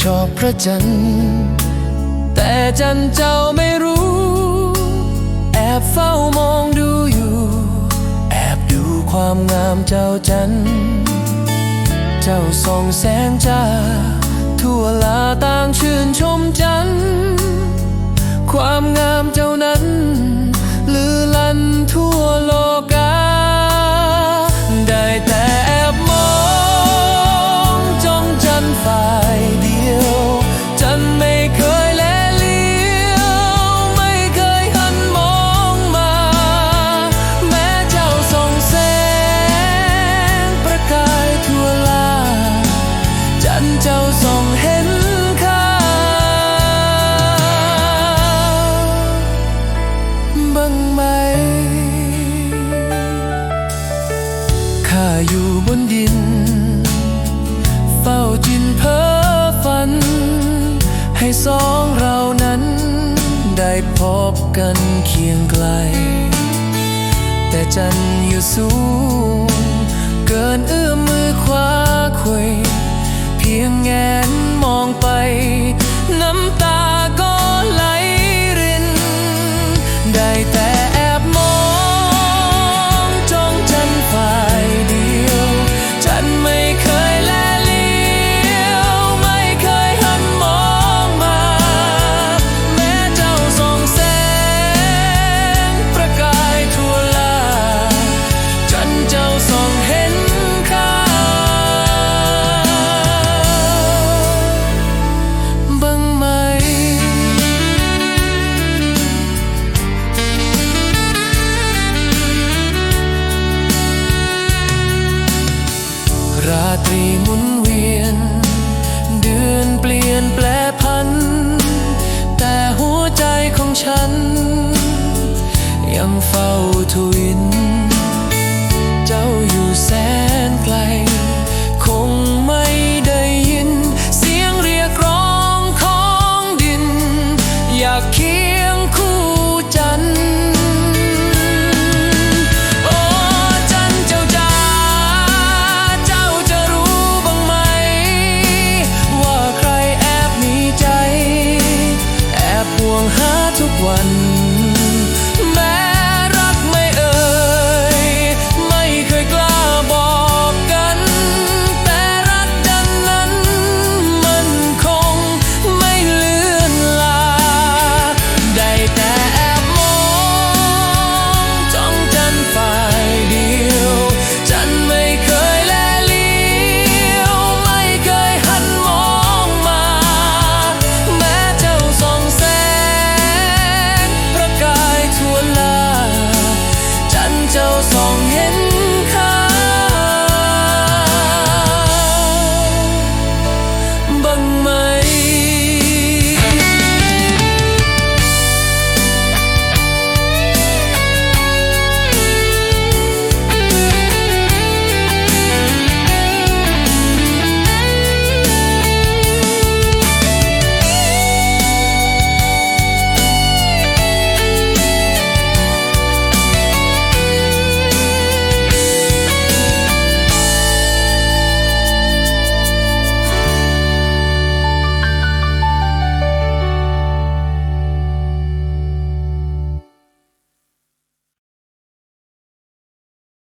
ชอบพระจันทร์ แต่จันทร์เจ้าไม่รู้ แอบเฝ้ามองดูอยู่ แอบดูความงามเจ้าจันทร์ เจ้าส่องแสงจ้า ทั่วลาต่างชื่นชมจันทร์ ความงามาอยู่บนดิน เฝ้าจินเพ้อฝัน ให้สองเรานั้น ได้พบกันเคียงไกล แต่จันอยู่สูง ฉัน one.